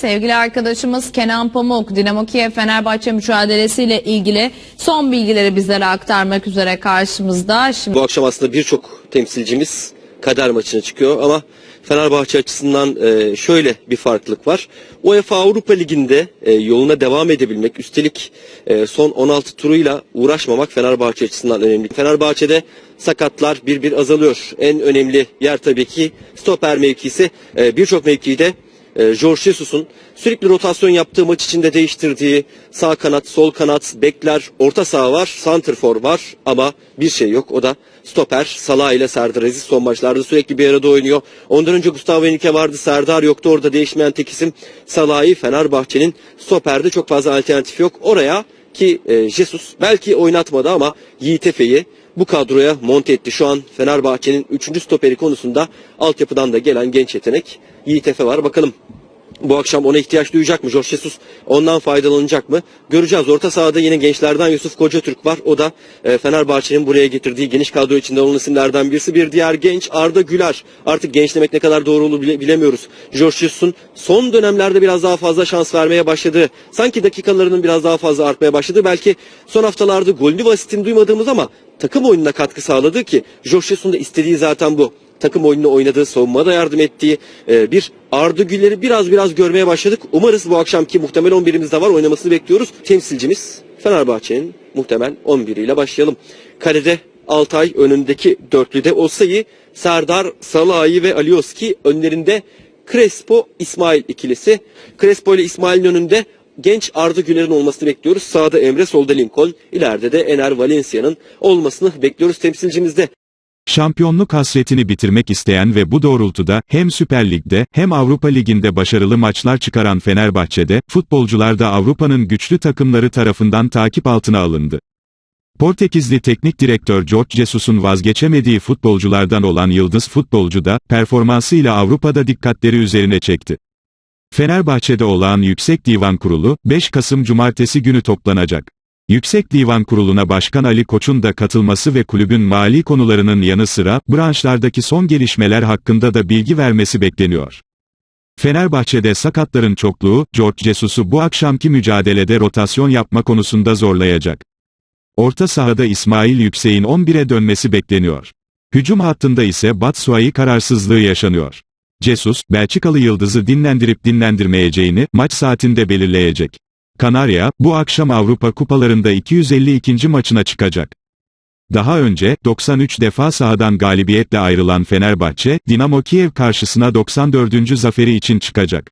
Sevgili arkadaşımız Kenan Pamuk, Dinamo Kiev Fenerbahçe mücadelesiyle ilgili son bilgileri bizlere aktarmak üzere karşımızda. Şimdi Bu akşam aslında birçok temsilcimiz kader maçına çıkıyor ama Fenerbahçe açısından e, şöyle bir farklılık var. UEFA Avrupa Ligi'nde e, yoluna devam edebilmek, üstelik e, son 16 turuyla uğraşmamak Fenerbahçe açısından önemli. Fenerbahçe'de sakatlar bir bir azalıyor. En önemli yer tabii ki stoper mevkisi. Birçok mevkide e, Jorge Jesus'un sürekli rotasyon yaptığı maç içinde değiştirdiği sağ kanat, sol kanat, bekler, orta saha var, santrfor var ama bir şey yok. O da stoper. Salah ile Serdar Aziz son maçlarda sürekli bir arada oynuyor. Ondan önce Gustavo Henrique vardı, Serdar yoktu. Orada değişmeyen tek isim Salah'ı Fenerbahçe'nin stoperde çok fazla alternatif yok. Oraya ki e, Jesus belki oynatmadı ama Yiğit Efe'yi bu kadroya monte etti. Şu an Fenerbahçe'nin 3. stoperi konusunda altyapıdan da gelen genç yetenek Yiğit Efe var. Bakalım bu akşam ona ihtiyaç duyacak mı? Jorge Jesus ondan faydalanacak mı? Göreceğiz. Orta sahada yine gençlerden Yusuf Kocatürk var. O da e, Fenerbahçe'nin buraya getirdiği geniş kadro içinde olan isimlerden birisi. Bir diğer genç Arda Güler. Artık genç demek ne kadar doğru olur bile- bilemiyoruz. Jorge Jesus'un son dönemlerde biraz daha fazla şans vermeye başladığı, sanki dakikalarının biraz daha fazla artmaya başladığı, belki son haftalarda golünü ve asistini duymadığımız ama takım oyununa katkı sağladığı ki Jorge Jesus'un da istediği zaten bu takım oyununu oynadığı, savunmada yardım ettiği e, bir Arda Güler'i biraz biraz görmeye başladık. Umarız bu akşamki muhtemel 11'imizde var oynamasını bekliyoruz. Temsilcimiz Fenerbahçe'nin muhtemel 11'iyle başlayalım. Kalede Altay önündeki dörtlüde Osayi, Serdar, Salahi ve Alioski önlerinde Crespo, İsmail ikilisi. Crespo ile İsmail'in önünde genç Arda Güler'in olmasını bekliyoruz. Sağda Emre, solda Lincoln, ileride de Ener Valencia'nın olmasını bekliyoruz temsilcimizde. Şampiyonluk hasretini bitirmek isteyen ve bu doğrultuda hem Süper Lig'de hem Avrupa Ligi'nde başarılı maçlar çıkaran Fenerbahçe'de, futbolcular da Avrupa'nın güçlü takımları tarafından takip altına alındı. Portekizli teknik direktör Jorge Jesus'un vazgeçemediği futbolculardan olan yıldız futbolcu da, performansıyla Avrupa'da dikkatleri üzerine çekti. Fenerbahçe'de olağan Yüksek Divan Kurulu, 5 Kasım Cumartesi günü toplanacak. Yüksek Divan Kurulu'na Başkan Ali Koç'un da katılması ve kulübün mali konularının yanı sıra, branşlardaki son gelişmeler hakkında da bilgi vermesi bekleniyor. Fenerbahçe'de sakatların çokluğu, George Jesus'u bu akşamki mücadelede rotasyon yapma konusunda zorlayacak. Orta sahada İsmail Yüksek'in 11'e dönmesi bekleniyor. Hücum hattında ise Batshuayi kararsızlığı yaşanıyor. Jesus, Belçikalı yıldızı dinlendirip dinlendirmeyeceğini, maç saatinde belirleyecek. Kanarya, bu akşam Avrupa Kupalarında 252. maçına çıkacak. Daha önce, 93 defa sahadan galibiyetle ayrılan Fenerbahçe, Dinamo Kiev karşısına 94. zaferi için çıkacak.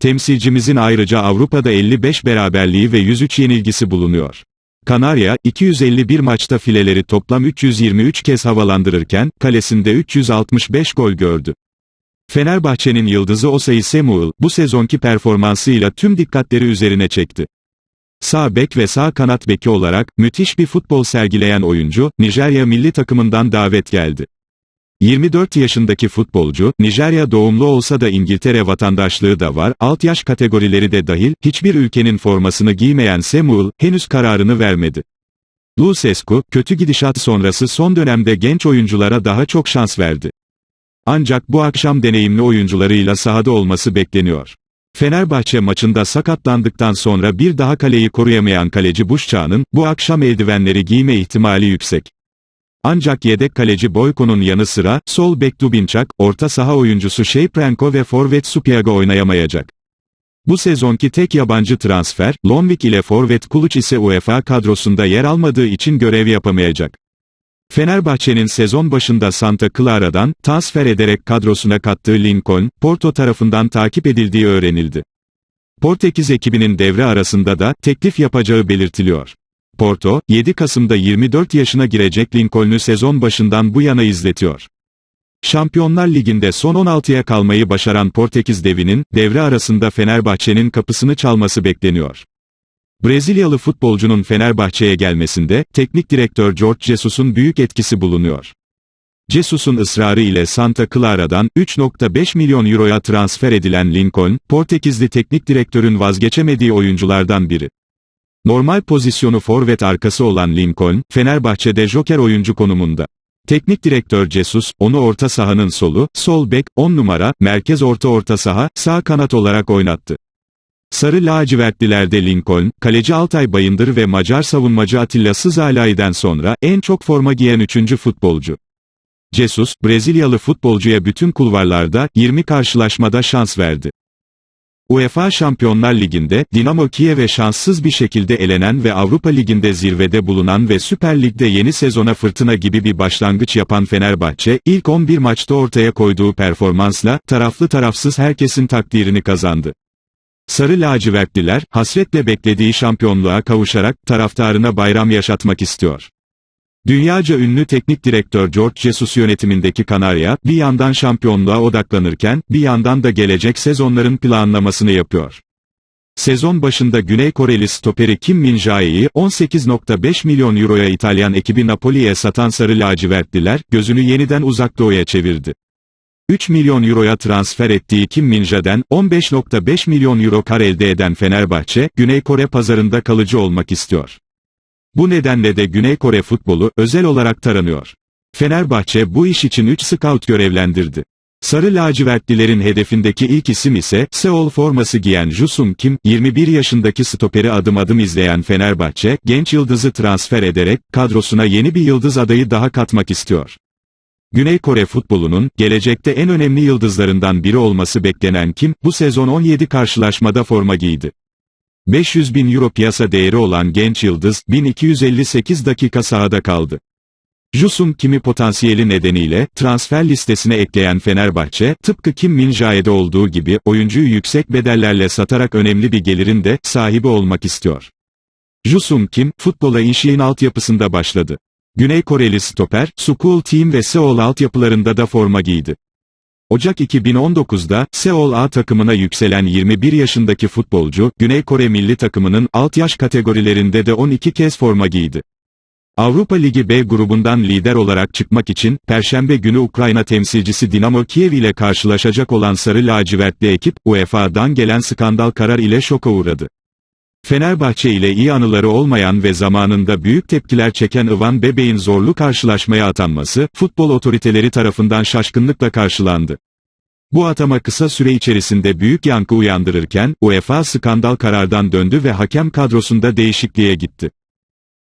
Temsilcimizin ayrıca Avrupa'da 55 beraberliği ve 103 yenilgisi bulunuyor. Kanarya, 251 maçta fileleri toplam 323 kez havalandırırken, kalesinde 365 gol gördü. Fenerbahçe'nin yıldızı Osayi Samuel, bu sezonki performansıyla tüm dikkatleri üzerine çekti. Sağ bek ve sağ kanat beki olarak, müthiş bir futbol sergileyen oyuncu, Nijerya milli takımından davet geldi. 24 yaşındaki futbolcu, Nijerya doğumlu olsa da İngiltere vatandaşlığı da var, alt yaş kategorileri de dahil, hiçbir ülkenin formasını giymeyen Samuel, henüz kararını vermedi. Lucescu, kötü gidişat sonrası son dönemde genç oyunculara daha çok şans verdi. Ancak bu akşam deneyimli oyuncularıyla sahada olması bekleniyor. Fenerbahçe maçında sakatlandıktan sonra bir daha kaleyi koruyamayan kaleci Buşçağ'ın, bu akşam eldivenleri giyme ihtimali yüksek. Ancak yedek kaleci Boyko'nun yanı sıra, sol bek Dubinçak, orta saha oyuncusu Şeyprenko ve forvet Supiaga oynayamayacak. Bu sezonki tek yabancı transfer, Lonvik ile forvet Kuluç ise UEFA kadrosunda yer almadığı için görev yapamayacak. Fenerbahçe'nin sezon başında Santa Clara'dan, transfer ederek kadrosuna kattığı Lincoln, Porto tarafından takip edildiği öğrenildi. Portekiz ekibinin devre arasında da, teklif yapacağı belirtiliyor. Porto, 7 Kasım'da 24 yaşına girecek Lincoln'u sezon başından bu yana izletiyor. Şampiyonlar Ligi'nde son 16'ya kalmayı başaran Portekiz devinin, devre arasında Fenerbahçe'nin kapısını çalması bekleniyor. Brezilyalı futbolcunun Fenerbahçe'ye gelmesinde, teknik direktör Jorge Jesus'un büyük etkisi bulunuyor. Jesus'un ısrarı ile Santa Clara'dan 3.5 milyon euroya transfer edilen Lincoln, Portekizli teknik direktörün vazgeçemediği oyunculardan biri. Normal pozisyonu forvet arkası olan Lincoln, Fenerbahçe'de joker oyuncu konumunda. Teknik direktör Jesus, onu orta sahanın solu, sol bek, 10 numara, merkez orta orta saha, sağ kanat olarak oynattı. Sarı lacivertlilerde Lincoln, kaleci Altay Bayındır ve Macar savunmacı Atilla Sızalai'den sonra en çok forma giyen üçüncü futbolcu. Jesus, Brezilyalı futbolcuya bütün kulvarlarda, 20 karşılaşmada şans verdi. UEFA Şampiyonlar Ligi'nde, Dinamo Kiev'e şanssız bir şekilde elenen ve Avrupa Ligi'nde zirvede bulunan ve Süper Lig'de yeni sezona fırtına gibi bir başlangıç yapan Fenerbahçe, ilk 11 maçta ortaya koyduğu performansla, taraflı tarafsız herkesin takdirini kazandı. Sarı lacivertliler, hasretle beklediği şampiyonluğa kavuşarak, taraftarına bayram yaşatmak istiyor. Dünyaca ünlü teknik direktör George Jesus yönetimindeki Kanarya, bir yandan şampiyonluğa odaklanırken, bir yandan da gelecek sezonların planlamasını yapıyor. Sezon başında Güney Koreli stoperi Kim Min Jae'yi 18.5 milyon euroya İtalyan ekibi Napoli'ye satan sarı lacivertliler, gözünü yeniden uzak doğuya çevirdi. 3 milyon euroya transfer ettiği Kim Min-jae'den 15.5 milyon euro kar elde eden Fenerbahçe, Güney Kore pazarında kalıcı olmak istiyor. Bu nedenle de Güney Kore futbolu özel olarak taranıyor. Fenerbahçe bu iş için 3 scout görevlendirdi. Sarı lacivertlilerin hedefindeki ilk isim ise Seoul forması giyen Jusung Kim, 21 yaşındaki stoperi adım adım izleyen Fenerbahçe, genç yıldızı transfer ederek kadrosuna yeni bir yıldız adayı daha katmak istiyor. Güney Kore futbolunun, gelecekte en önemli yıldızlarından biri olması beklenen Kim, bu sezon 17 karşılaşmada forma giydi. 500 bin euro piyasa değeri olan genç yıldız, 1258 dakika sahada kaldı. Jusung Kim'i potansiyeli nedeniyle, transfer listesine ekleyen Fenerbahçe, tıpkı Kim Min Jae'de olduğu gibi, oyuncuyu yüksek bedellerle satarak önemli bir gelirin de, sahibi olmak istiyor. Jusung Kim, futbola inşiin altyapısında başladı. Güney Koreli stoper, School Team ve Seoul altyapılarında da forma giydi. Ocak 2019'da, Seoul A takımına yükselen 21 yaşındaki futbolcu, Güney Kore milli takımının alt yaş kategorilerinde de 12 kez forma giydi. Avrupa Ligi B grubundan lider olarak çıkmak için, Perşembe günü Ukrayna temsilcisi Dinamo Kiev ile karşılaşacak olan Sarı Lacivertli ekip, UEFA'dan gelen skandal karar ile şoka uğradı. Fenerbahçe ile iyi anıları olmayan ve zamanında büyük tepkiler çeken Ivan Bebe'in zorlu karşılaşmaya atanması, futbol otoriteleri tarafından şaşkınlıkla karşılandı. Bu atama kısa süre içerisinde büyük yankı uyandırırken, UEFA skandal karardan döndü ve hakem kadrosunda değişikliğe gitti.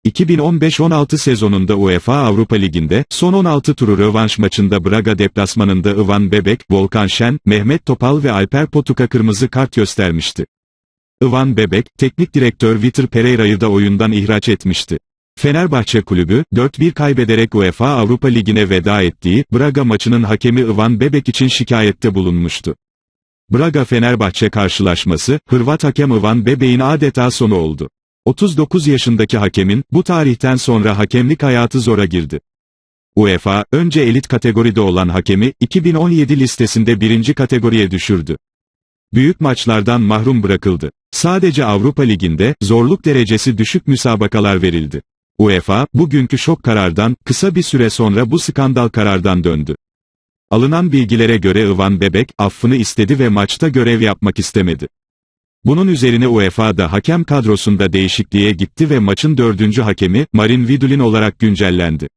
2015-16 sezonunda UEFA Avrupa Ligi'nde, son 16 turu rövanş maçında Braga deplasmanında Ivan Bebek, Volkan Şen, Mehmet Topal ve Alper Potuk'a kırmızı kart göstermişti. Ivan Bebek, teknik direktör Vitor Pereira'yı da oyundan ihraç etmişti. Fenerbahçe kulübü, 4-1 kaybederek UEFA Avrupa Ligi'ne veda ettiği, Braga maçının hakemi Ivan Bebek için şikayette bulunmuştu. Braga-Fenerbahçe karşılaşması, Hırvat hakem Ivan Bebek'in adeta sonu oldu. 39 yaşındaki hakemin, bu tarihten sonra hakemlik hayatı zora girdi. UEFA, önce elit kategoride olan hakemi, 2017 listesinde birinci kategoriye düşürdü. Büyük maçlardan mahrum bırakıldı. Sadece Avrupa Ligi'nde, zorluk derecesi düşük müsabakalar verildi. UEFA, bugünkü şok karardan, kısa bir süre sonra bu skandal karardan döndü. Alınan bilgilere göre Ivan Bebek, affını istedi ve maçta görev yapmak istemedi. Bunun üzerine UEFA da hakem kadrosunda değişikliğe gitti ve maçın dördüncü hakemi, Marin Vidulin olarak güncellendi.